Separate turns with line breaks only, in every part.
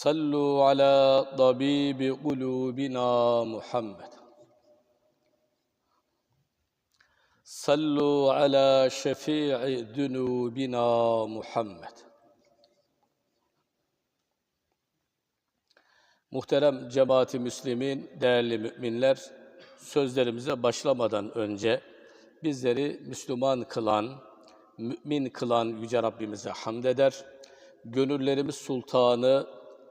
صلوا على طبيب قلوبنا محمد صلوا على شفيع ذنوبنا محمد Muhterem cemaati müslimin, değerli müminler, sözlerimize başlamadan önce bizleri Müslüman kılan, mümin kılan Yüce Rabbimize hamd eder. Gönüllerimiz sultanı,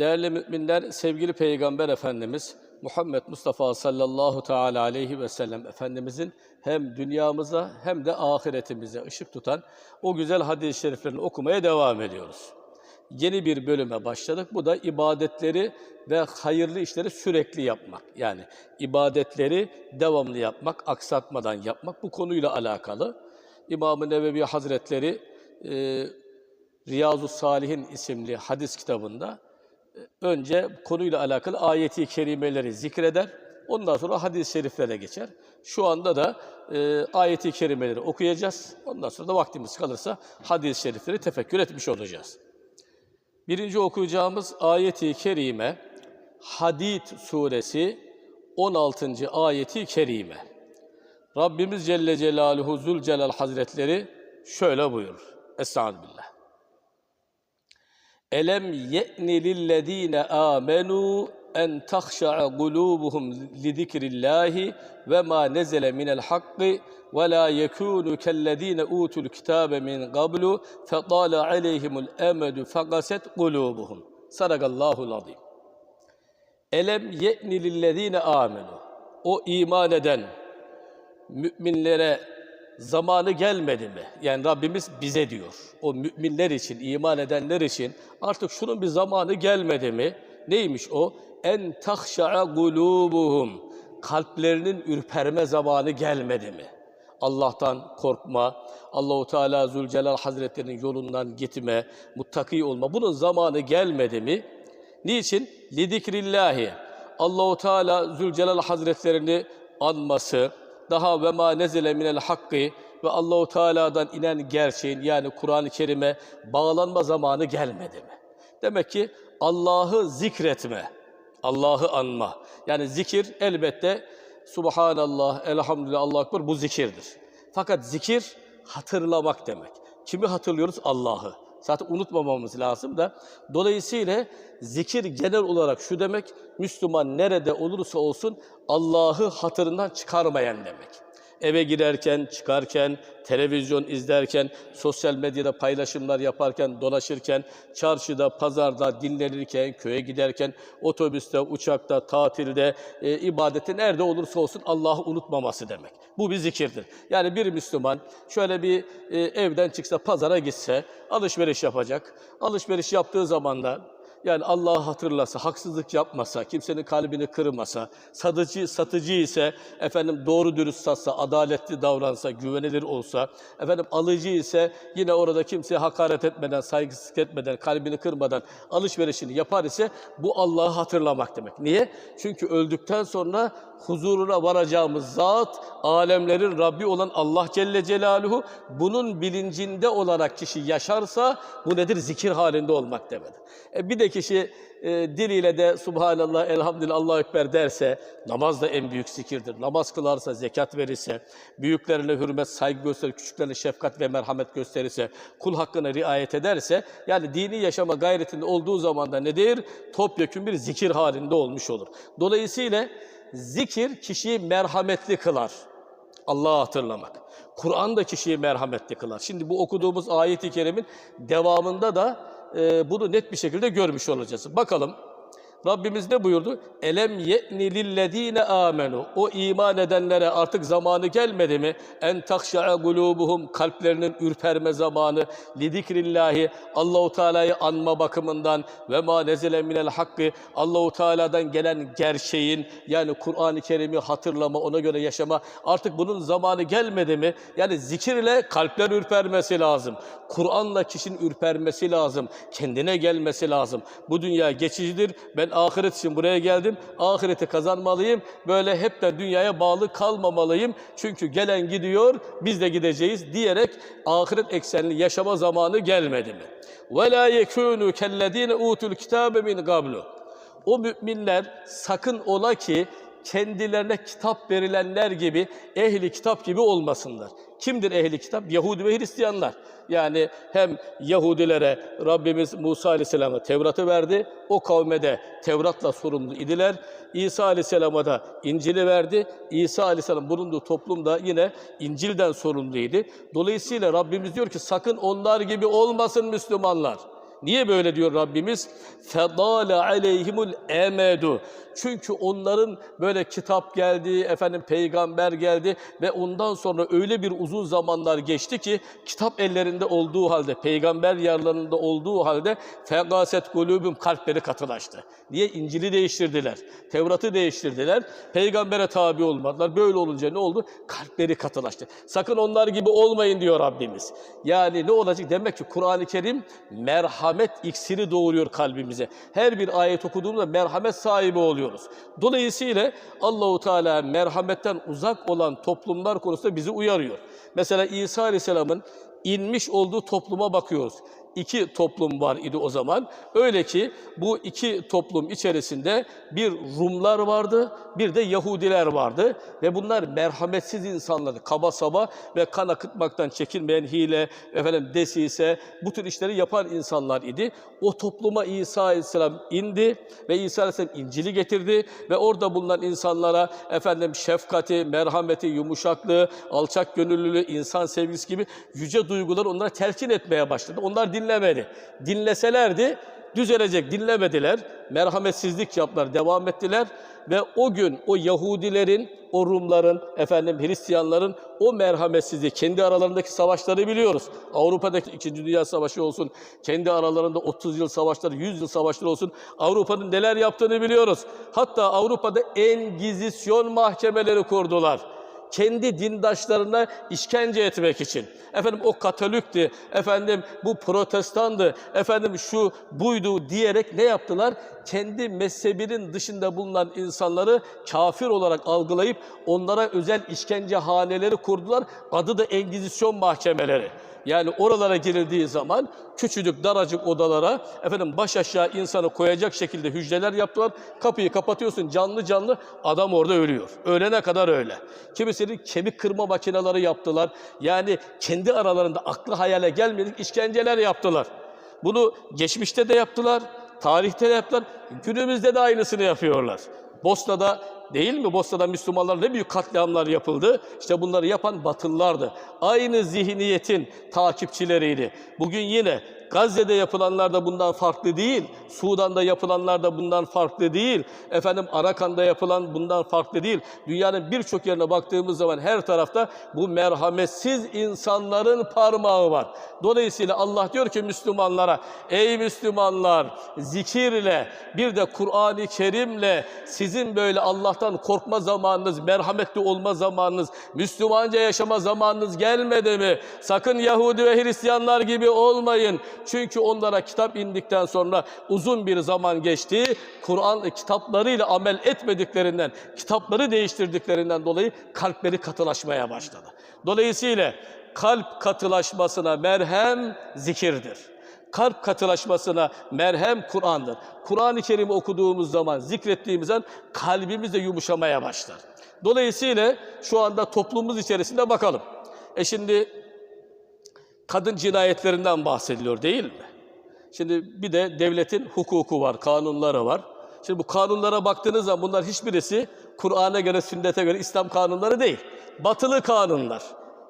Değerli müminler, sevgili Peygamber Efendimiz Muhammed Mustafa sallallahu teala aleyhi ve sellem Efendimizin hem dünyamıza hem de ahiretimize ışık tutan o güzel hadis-i şeriflerini okumaya devam ediyoruz. Yeni bir bölüme başladık. Bu da ibadetleri ve hayırlı işleri sürekli yapmak. Yani ibadetleri devamlı yapmak, aksatmadan yapmak bu konuyla alakalı. İmam-ı Nevevi Hazretleri e, Riyazu Salihin isimli hadis kitabında önce konuyla alakalı ayeti kerimeleri zikreder. Ondan sonra hadis-i şeriflere geçer. Şu anda da e, ayeti kerimeleri okuyacağız. Ondan sonra da vaktimiz kalırsa hadis-i şerifleri tefekkür etmiş olacağız. Birinci okuyacağımız ayeti kerime Hadid suresi 16. ayeti kerime. Rabbimiz Celle Celaluhu Zülcelal Hazretleri şöyle buyurur. Estağfirullah. Elem ye'ni lillezine amenu en tahşa'a kulubuhum li zikrillahi ve ma nezele minel hakkı ve la yekunu kellezine utul kitabe min qablu fetala aleyhimul emedu fekaset kulubuhum. Sadakallahu azim. Elem ye'ni lillezine amenu. O iman eden müminlere zamanı gelmedi mi? Yani Rabbimiz bize diyor. O müminler için, iman edenler için artık şunun bir zamanı gelmedi mi? Neymiş o? En tahşa'a kulubuhum. Kalplerinin ürperme zamanı gelmedi mi? Allah'tan korkma, Allahu Teala Zülcelal Hazretlerinin yolundan gitme, muttaki olma. Bunun zamanı gelmedi mi? Niçin? Lidikrillahi. Allahu Teala Zülcelal Hazretlerini anması, daha ve ma nezele minel hakkı ve Allahu Teala'dan inen gerçeğin yani Kur'an-ı Kerim'e bağlanma zamanı gelmedi mi? Demek ki Allah'ı zikretme, Allah'ı anma. Yani zikir elbette Subhanallah, Elhamdülillah, Allahu Ekber bu zikirdir. Fakat zikir hatırlamak demek. Kimi hatırlıyoruz? Allah'ı. Zaten unutmamamız lazım da. Dolayısıyla zikir genel olarak şu demek, Müslüman nerede olursa olsun Allah'ı hatırından çıkarmayan demek. Eve girerken, çıkarken, televizyon izlerken, sosyal medyada paylaşımlar yaparken, dolaşırken, çarşıda, pazarda, dinlenirken, köye giderken, otobüste, uçakta, tatilde, e, ibadette nerede olursa olsun Allah'ı unutmaması demek. Bu bir zikirdir. Yani bir Müslüman şöyle bir e, evden çıksa, pazara gitse, alışveriş yapacak. Alışveriş yaptığı zaman da yani Allah'ı hatırlasa, haksızlık yapmasa, kimsenin kalbini kırmasa, satıcı satıcı ise efendim doğru dürüst satsa, adaletli davransa, güvenilir olsa, efendim alıcı ise yine orada kimseye hakaret etmeden, saygısızlık etmeden, kalbini kırmadan alışverişini yapar ise bu Allah'ı hatırlamak demek. Niye? Çünkü öldükten sonra huzuruna varacağımız zat, alemlerin Rabbi olan Allah Celle Celaluhu bunun bilincinde olarak kişi yaşarsa bu nedir? Zikir halinde olmak demektir. E bir de kişi e, diliyle de Subhanallah, Elhamdülillah, Allahu Ekber derse, namaz da en büyük zikirdir. Namaz kılarsa, zekat verirse, büyüklerine hürmet, saygı gösterir, küçüklerine şefkat ve merhamet gösterirse, kul hakkına riayet ederse, yani dini yaşama gayretinde olduğu zaman da nedir? Topyekun bir zikir halinde olmuş olur. Dolayısıyla zikir kişiyi merhametli kılar. Allah'ı hatırlamak. Kur'an da kişiyi merhametli kılar. Şimdi bu okuduğumuz ayet-i kerimin devamında da e, bunu net bir şekilde görmüş olacağız. Bakalım Rabbimiz ne buyurdu? Elem ye'ni lillezine amenu. O iman edenlere artık zamanı gelmedi mi? En takşa'a gulubuhum kalplerinin ürperme zamanı. Lidikrillahi Allahu Teala'yı anma bakımından ve ma nezele minel hakkı Allahu Teala'dan gelen gerçeğin yani Kur'an-ı Kerim'i hatırlama, ona göre yaşama. Artık bunun zamanı gelmedi mi? Yani zikirle kalpler ürpermesi lazım. Kur'an'la kişinin ürpermesi lazım. Kendine gelmesi lazım. Bu dünya geçicidir. Ben ahiret için buraya geldim. Ahireti kazanmalıyım. Böyle hep de dünyaya bağlı kalmamalıyım. Çünkü gelen gidiyor, biz de gideceğiz diyerek ahiret eksenli yaşama zamanı gelmedi mi? وَلَا يَكُونُوا كَالَّذ۪ينَ اُوتُوا الْكِتَابَ مِنْ قَبْلُ O müminler sakın ola ki kendilerine kitap verilenler gibi ehli kitap gibi olmasınlar. Kimdir ehli kitap? Yahudi ve Hristiyanlar. Yani hem Yahudilere Rabbimiz Musa Aleyhisselam'a Tevrat'ı verdi. O kavme de Tevrat'la sorumlu idiler. İsa Aleyhisselam'a da İncil'i verdi. İsa Aleyhisselam bulunduğu toplumda yine İncil'den sorumluydu. Dolayısıyla Rabbimiz diyor ki sakın onlar gibi olmasın Müslümanlar. Niye böyle diyor Rabbimiz? Fedale aleyhimul emedu. Çünkü onların böyle kitap geldi, efendim peygamber geldi ve ondan sonra öyle bir uzun zamanlar geçti ki kitap ellerinde olduğu halde, peygamber yarlarında olduğu halde fegaset kulübüm kalpleri katılaştı. Niye? İncil'i değiştirdiler, Tevrat'ı değiştirdiler, peygambere tabi olmadılar. Böyle olunca ne oldu? Kalpleri katılaştı. Sakın onlar gibi olmayın diyor Rabbimiz. Yani ne olacak? Demek ki Kur'an-ı Kerim merhamet iksiri doğuruyor kalbimize. Her bir ayet okuduğumuzda merhamet sahibi oluyoruz. Dolayısıyla Allahu Teala merhametten uzak olan toplumlar konusunda bizi uyarıyor. Mesela İsa Aleyhisselam'ın inmiş olduğu topluma bakıyoruz. İki toplum var idi o zaman. Öyle ki bu iki toplum içerisinde bir Rumlar vardı, bir de Yahudiler vardı. Ve bunlar merhametsiz insanlardı. Kaba saba ve kan akıtmaktan çekinmeyen hile, efendim desise, bu tür işleri yapan insanlar idi. O topluma İsa Aleyhisselam indi ve İsa Aleyhisselam İncil'i getirdi ve orada bulunan insanlara efendim şefkati, merhameti, yumuşaklığı, alçak gönüllülüğü, insan sevgisi gibi yüce duyguları onlara telkin etmeye başladı. Onlar dinlemedi. Dinleselerdi düzelecek. Dinlemediler. Merhametsizlik yaptılar, devam ettiler ve o gün o Yahudilerin, o Rumların, efendim Hristiyanların o merhametsizliği, kendi aralarındaki savaşları biliyoruz. Avrupa'daki 2. Dünya Savaşı olsun, kendi aralarında 30 yıl savaşları, 100 yıl savaşları olsun. Avrupa'nın neler yaptığını biliyoruz. Hatta Avrupa'da Engizisyon mahkemeleri kurdular kendi dindaşlarına işkence etmek için. Efendim o Katolikti, efendim bu protestandı, efendim şu buydu diyerek ne yaptılar? Kendi mezhebinin dışında bulunan insanları kafir olarak algılayıp onlara özel işkence haneleri kurdular. Adı da Engizisyon mahkemeleri. Yani oralara girildiği zaman küçücük daracık odalara efendim baş aşağı insanı koyacak şekilde hücreler yaptılar. Kapıyı kapatıyorsun canlı canlı adam orada ölüyor. Ölene kadar öyle. Kimisinin kemik kırma makineleri yaptılar. Yani kendi aralarında aklı hayale gelmedik işkenceler yaptılar. Bunu geçmişte de yaptılar, tarihte de yaptılar, günümüzde de aynısını yapıyorlar. Bosna'da değil mi? Bosna'da Müslümanlar ne büyük katliamlar yapıldı. İşte bunları yapan Batılılardı. Aynı zihniyetin takipçileriydi. Bugün yine Gazze'de yapılanlar da bundan farklı değil. Sudan'da yapılanlar da bundan farklı değil. Efendim Arakan'da yapılan bundan farklı değil. Dünyanın birçok yerine baktığımız zaman her tarafta bu merhametsiz insanların parmağı var. Dolayısıyla Allah diyor ki Müslümanlara, ey Müslümanlar zikirle bir de Kur'an-ı Kerim'le sizin böyle Allah'tan korkma zamanınız, merhametli olma zamanınız, Müslümanca yaşama zamanınız gelmedi mi? Sakın Yahudi ve Hristiyanlar gibi olmayın. Çünkü onlara kitap indikten sonra uzun bir zaman geçti. Kur'an kitaplarıyla amel etmediklerinden, kitapları değiştirdiklerinden dolayı kalpleri katılaşmaya başladı. Dolayısıyla kalp katılaşmasına merhem zikirdir. Kalp katılaşmasına merhem Kur'an'dır. Kur'an-ı Kerim'i okuduğumuz zaman, zikrettiğimiz zaman kalbimiz de yumuşamaya başlar. Dolayısıyla şu anda toplumumuz içerisinde bakalım. E şimdi kadın cinayetlerinden bahsediliyor değil mi? Şimdi bir de devletin hukuku var, kanunları var. Şimdi bu kanunlara baktığınız zaman bunlar hiçbirisi Kur'an'a göre, sünnete göre İslam kanunları değil. Batılı kanunlar.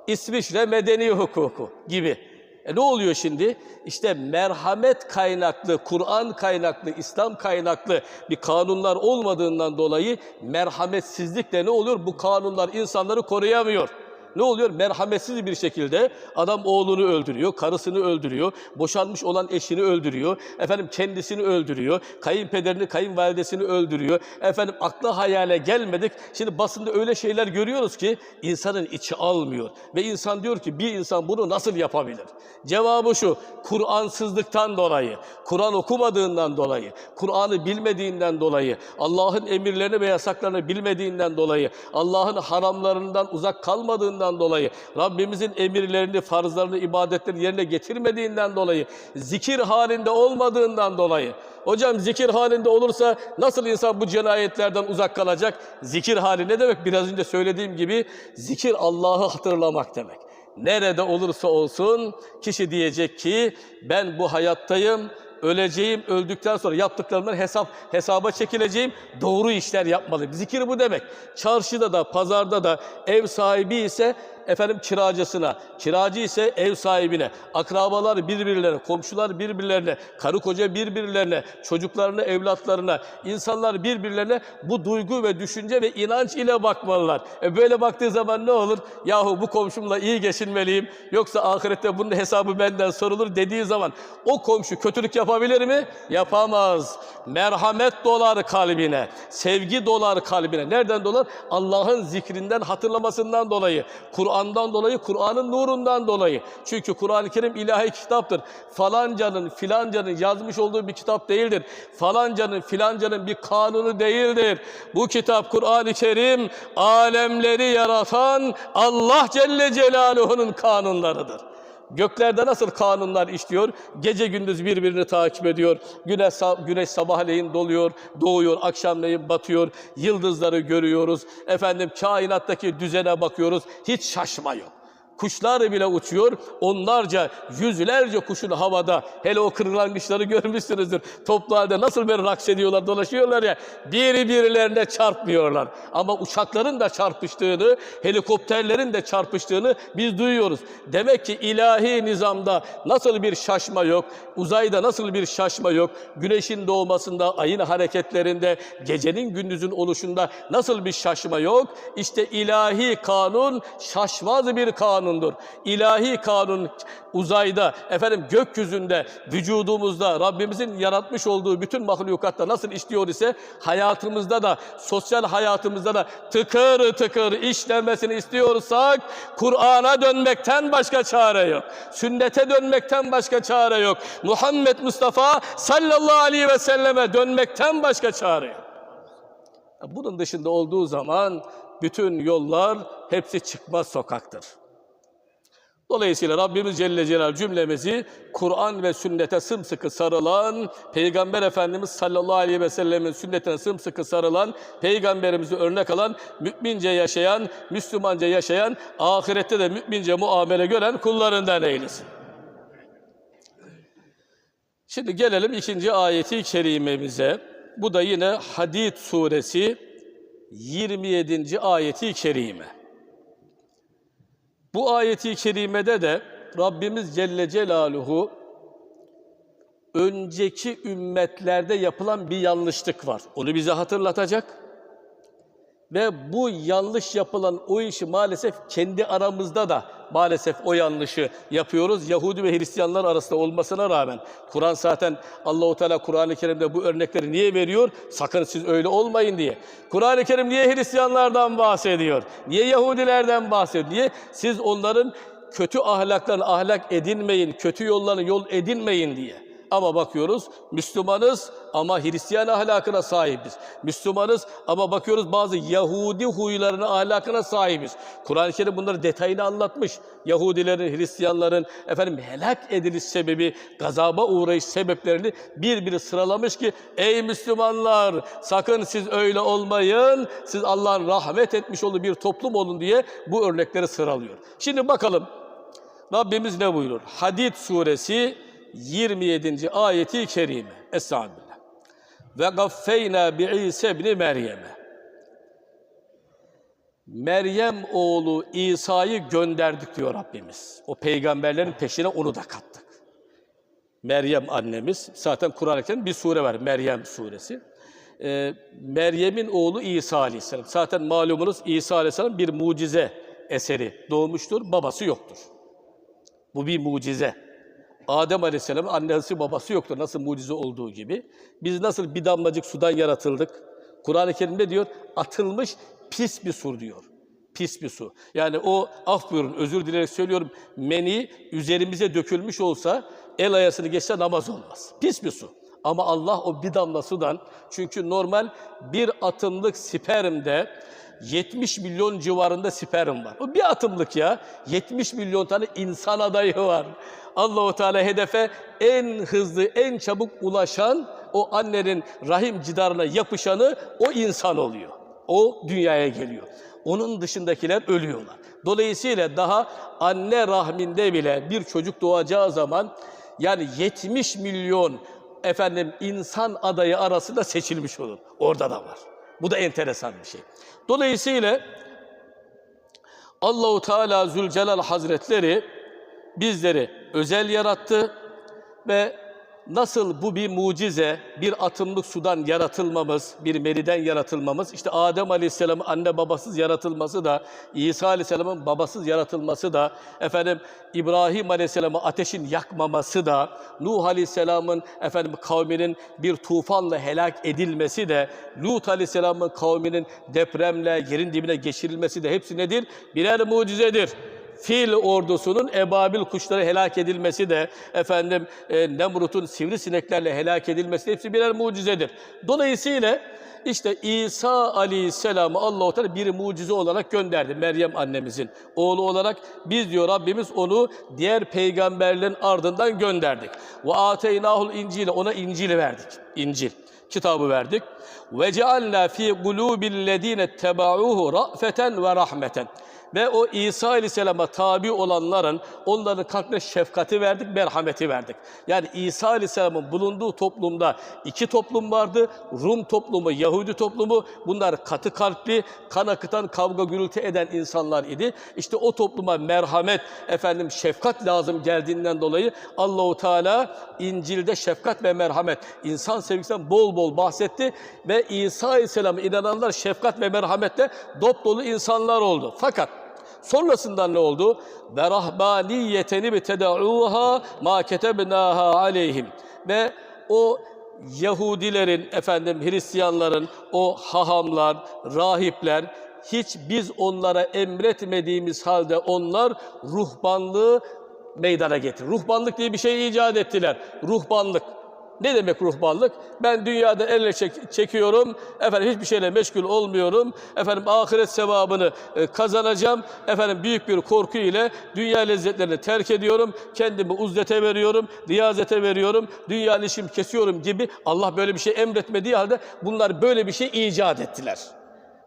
İsviçre medeni hukuku gibi. E ne oluyor şimdi? İşte merhamet kaynaklı, Kur'an kaynaklı, İslam kaynaklı bir kanunlar olmadığından dolayı merhametsizlikle ne oluyor? Bu kanunlar insanları koruyamıyor. Ne oluyor? Merhametsiz bir şekilde adam oğlunu öldürüyor, karısını öldürüyor, boşanmış olan eşini öldürüyor, efendim kendisini öldürüyor, kayınpederini, kayınvalidesini öldürüyor. Efendim akla hayale gelmedik. Şimdi basında öyle şeyler görüyoruz ki insanın içi almıyor. Ve insan diyor ki bir insan bunu nasıl yapabilir? Cevabı şu, Kur'ansızlıktan dolayı, Kur'an okumadığından dolayı, Kur'an'ı bilmediğinden dolayı, Allah'ın emirlerini ve yasaklarını bilmediğinden dolayı, Allah'ın haramlarından uzak kalmadığından dolayı, Rabbimizin emirlerini, farzlarını, ibadetlerini yerine getirmediğinden dolayı, zikir halinde olmadığından dolayı. Hocam zikir halinde olursa nasıl insan bu cinayetlerden uzak kalacak? Zikir hali ne demek? Biraz önce söylediğim gibi zikir Allah'ı hatırlamak demek. Nerede olursa olsun kişi diyecek ki ben bu hayattayım, öleceğim, öldükten sonra yaptıklarımdan hesap hesaba çekileceğim. Doğru işler yapmalıyım. Zikir bu demek. Çarşıda da, pazarda da ev sahibi ise efendim kiracısına, kiracı ise ev sahibine, akrabalar birbirlerine, komşular birbirlerine, karı koca birbirlerine, çocuklarına, evlatlarına, insanlar birbirlerine bu duygu ve düşünce ve inanç ile bakmalılar. E böyle baktığı zaman ne olur? Yahu bu komşumla iyi geçinmeliyim yoksa ahirette bunun hesabı benden sorulur dediği zaman o komşu kötülük yapabilir mi? Yapamaz. Merhamet dolar kalbine, sevgi dolar kalbine. Nereden dolar? Allah'ın zikrinden, hatırlamasından dolayı. Kur'an'dan dolayı, Kur'an'ın nurundan dolayı. Çünkü Kur'an-ı Kerim ilahi kitaptır. Falancanın, filancanın yazmış olduğu bir kitap değildir. Falancanın, filancanın bir kanunu değildir. Bu kitap Kur'an-ı Kerim alemleri yaratan Allah Celle Celaluhu'nun kanunlarıdır. Göklerde nasıl kanunlar işliyor? Gece gündüz birbirini takip ediyor. Güneş, güneş sabahleyin doluyor, doğuyor, akşamleyin batıyor. Yıldızları görüyoruz. Efendim kainattaki düzene bakıyoruz. Hiç şaşma yok. Kuşlar bile uçuyor. Onlarca, yüzlerce kuşun havada. Hele o kırlangıçları görmüşsünüzdür. Toplu halde nasıl böyle raks ediyorlar, dolaşıyorlar ya. Birbirlerine çarpmıyorlar. Ama uçakların da çarpıştığını, helikopterlerin de çarpıştığını biz duyuyoruz. Demek ki ilahi nizamda nasıl bir şaşma yok, uzayda nasıl bir şaşma yok, güneşin doğmasında, ayın hareketlerinde, gecenin gündüzün oluşunda nasıl bir şaşma yok? İşte ilahi kanun şaşmaz bir kanundur. İlahi kanun uzayda, efendim gökyüzünde, vücudumuzda, Rabbimizin yaratmış olduğu bütün mahlukatta nasıl işliyor ise hayatımızda da, sosyal hayatımızda da tıkır tıkır işlemesini istiyorsak Kur'an'a dönmekten başka çare yok. Sünnete dönmekten başka çare yok. Muhammed Mustafa sallallahu aleyhi ve selleme dönmekten başka çare yok. Bunun dışında olduğu zaman bütün yollar hepsi çıkmaz sokaktır. Dolayısıyla Rabbimiz Celle Celal cümlemizi Kur'an ve sünnete sımsıkı sarılan, Peygamber Efendimiz sallallahu aleyhi ve sellemin sünnetine sımsıkı sarılan, Peygamberimizi örnek alan, mümince yaşayan, Müslümanca yaşayan, ahirette de mümince muamele gören kullarından eylesin. Şimdi gelelim ikinci ayeti kerimemize. Bu da yine Hadid suresi 27. ayeti kerime. Bu ayeti kerimede de Rabbimiz Celle Celaluhu önceki ümmetlerde yapılan bir yanlışlık var. Onu bize hatırlatacak. Ve bu yanlış yapılan o işi maalesef kendi aramızda da maalesef o yanlışı yapıyoruz. Yahudi ve Hristiyanlar arasında olmasına rağmen Kur'an zaten Allahu Teala Kur'an-ı Kerim'de bu örnekleri niye veriyor? Sakın siz öyle olmayın diye. Kur'an-ı Kerim niye Hristiyanlardan bahsediyor? Niye Yahudilerden bahsediyor? Niye siz onların kötü ahlaklarını ahlak edinmeyin, kötü yollarını yol edinmeyin diye. Ama bakıyoruz Müslümanız ama Hristiyan ahlakına sahibiz. Müslümanız ama bakıyoruz bazı Yahudi huylarına, ahlakına sahibiz. Kur'an-ı Kerim bunları detayını anlatmış. Yahudilerin, Hristiyanların efendim helak ediliş sebebi, gazaba uğrayış sebeplerini bir bir sıralamış ki ey Müslümanlar sakın siz öyle olmayın. Siz Allah'ın rahmet etmiş olduğu bir toplum olun diye bu örnekleri sıralıyor. Şimdi bakalım Rabbimiz ne buyurur? Hadid suresi 27. ayeti kerime. Estağfirullah. ve gaffeyna bi İsa ibn Meryem'e. Meryem oğlu İsa'yı gönderdik diyor Rabbimiz. O peygamberlerin peşine onu da kattık. Meryem annemiz, zaten Kur'an-ı Kerim'de bir sure var, Meryem suresi. Ee, Meryem'in oğlu İsa Aleyhisselam. Zaten malumunuz İsa Aleyhisselam bir mucize eseri doğmuştur, babası yoktur. Bu bir mucize. Adem Aleyhisselam'ın annesi babası yoktur. Nasıl mucize olduğu gibi. Biz nasıl bir damlacık sudan yaratıldık? Kur'an-ı Kerim'de diyor atılmış pis bir su diyor. Pis bir su. Yani o af buyurun özür dileyerek söylüyorum. Meni üzerimize dökülmüş olsa el ayasını geçse namaz olmaz. Pis bir su. Ama Allah o bir damla sudan çünkü normal bir atımlık spermde 70 milyon civarında sperm var. O bir atımlık ya. 70 milyon tane insan adayı var. Allahu Teala hedefe en hızlı, en çabuk ulaşan o annenin rahim cidarına yapışanı o insan oluyor. O dünyaya geliyor. Onun dışındakiler ölüyorlar. Dolayısıyla daha anne rahminde bile bir çocuk doğacağı zaman yani 70 milyon efendim insan adayı arasında seçilmiş olur. Orada da var. Bu da enteresan bir şey. Dolayısıyla Allahu Teala Zülcelal Hazretleri bizleri özel yarattı ve nasıl bu bir mucize, bir atımlık sudan yaratılmamız, bir meriden yaratılmamız, işte Adem Aleyhisselam'ın anne babasız yaratılması da, İsa Aleyhisselam'ın babasız yaratılması da, efendim İbrahim Aleyhisselam'ı ateşin yakmaması da, Nuh Aleyhisselam'ın efendim kavminin bir tufanla helak edilmesi de, Lut Aleyhisselam'ın kavminin depremle yerin dibine geçirilmesi de hepsi nedir? Birer mucizedir fil ordusunun ebabil kuşları helak edilmesi de efendim e, Nemrut'un sivrisineklerle helak edilmesi de hepsi birer mucizedir. Dolayısıyla işte İsa Aleyhisselam'ı Allah-u Teala bir mucize olarak gönderdi Meryem annemizin oğlu olarak. Biz diyor Rabbimiz onu diğer peygamberlerin ardından gönderdik. Ve ateynahul İncil'e ona İncil'i verdik. İncil kitabı verdik. Ve cealna fi kulubillezine tebauhu ra'feten ve rahmeten ve o İsa Aleyhisselam'a tabi olanların onların kalbine şefkati verdik, merhameti verdik. Yani İsa Aleyhisselam'ın bulunduğu toplumda iki toplum vardı. Rum toplumu, Yahudi toplumu. Bunlar katı kalpli, kan akıtan, kavga gürültü eden insanlar idi. İşte o topluma merhamet, efendim şefkat lazım geldiğinden dolayı Allahu Teala İncil'de şefkat ve merhamet, insan sevgisinden bol bol bahsetti ve İsa Aleyhisselam'a inananlar şefkat ve merhametle dop dolu insanlar oldu. Fakat Sonrasından ne oldu? Ve rahbaniyeteni bitedauha ma ketebnaha aleyhim. Ve o Yahudilerin, efendim Hristiyanların, o hahamlar, rahipler, hiç biz onlara emretmediğimiz halde onlar ruhbanlığı meydana getir. Ruhbanlık diye bir şey icat ettiler. Ruhbanlık. Ne demek ruhbanlık? Ben dünyada elle çek, çekiyorum, efendim hiçbir şeyle meşgul olmuyorum, efendim ahiret sevabını e, kazanacağım, efendim büyük bir korku ile dünya lezzetlerini terk ediyorum, kendimi uzlete veriyorum, riyazete veriyorum, dünya işim kesiyorum gibi Allah böyle bir şey emretmediği halde bunlar böyle bir şey icat ettiler.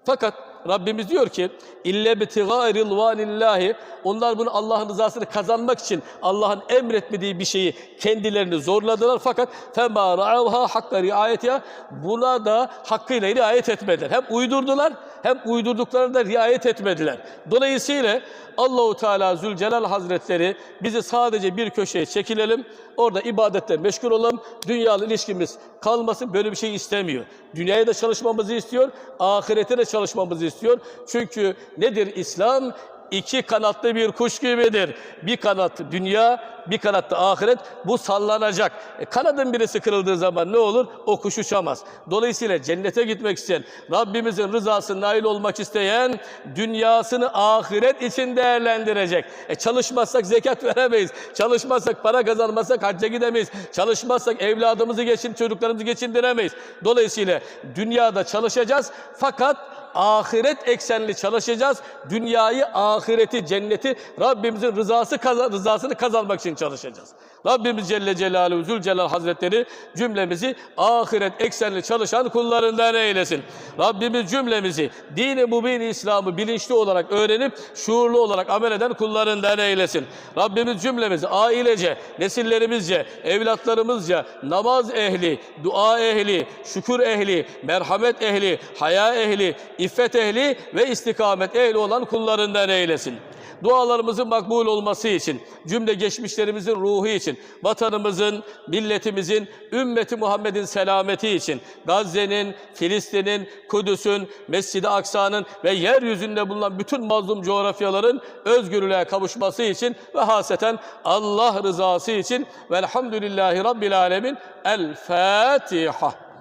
Fakat Rabbimiz diyor ki ille bitigâ ridvanillahi onlar bunu Allah'ın rızasını kazanmak için Allah'ın emretmediği bir şeyi kendilerini zorladılar fakat fema ra'avha hakka riayetiha buna da hakkıyla riayet etmediler. Hem uydurdular hem uydurduklarına riayet etmediler. Dolayısıyla Allahu Teala Zülcelal Hazretleri bizi sadece bir köşeye çekilelim. Orada ibadetle meşgul olalım. Dünyalı ilişkimiz kalmasın. Böyle bir şey istemiyor. Dünyaya da çalışmamızı istiyor. Ahirete de çalışmamızı istiyor. Çünkü nedir İslam? iki kanatlı bir kuş gibidir. Bir kanat dünya, bir kanat da ahiret. Bu sallanacak. E, kanadın birisi kırıldığı zaman ne olur? O kuş uçamaz. Dolayısıyla cennete gitmek isteyen, Rabbimizin rızasına nail olmak isteyen dünyasını ahiret için değerlendirecek. E, çalışmazsak zekat veremeyiz. Çalışmazsak para kazanmazsak hacca gidemeyiz. Çalışmazsak evladımızı geçin, çocuklarımızı geçindiremeyiz. Dolayısıyla dünyada çalışacağız fakat ahiret eksenli çalışacağız. Dünyayı, ahireti, cenneti Rabbimizin rızası rızasını kazanmak için çalışacağız. Rabbimiz Celle Celaluhu Zülcelal Hazretleri cümlemizi ahiret eksenli çalışan kullarından eylesin. Rabbimiz cümlemizi dini mubin İslam'ı bilinçli olarak öğrenip şuurlu olarak amel eden kullarından eylesin. Rabbimiz cümlemizi ailece, nesillerimizce, evlatlarımızca namaz ehli, dua ehli, şükür ehli, merhamet ehli, haya ehli, iffet ehli ve istikamet ehli olan kullarından eylesin. Dualarımızın makbul olması için, cümle geçmişlerimizin ruhu için, vatanımızın, milletimizin, ümmeti Muhammed'in selameti için, Gazze'nin, Filistin'in, Kudüs'ün, Mescid-i Aksa'nın ve yeryüzünde bulunan bütün mazlum coğrafyaların özgürlüğe kavuşması için ve haseten Allah rızası için velhamdülillahi Rabbil Alemin. El Fatiha.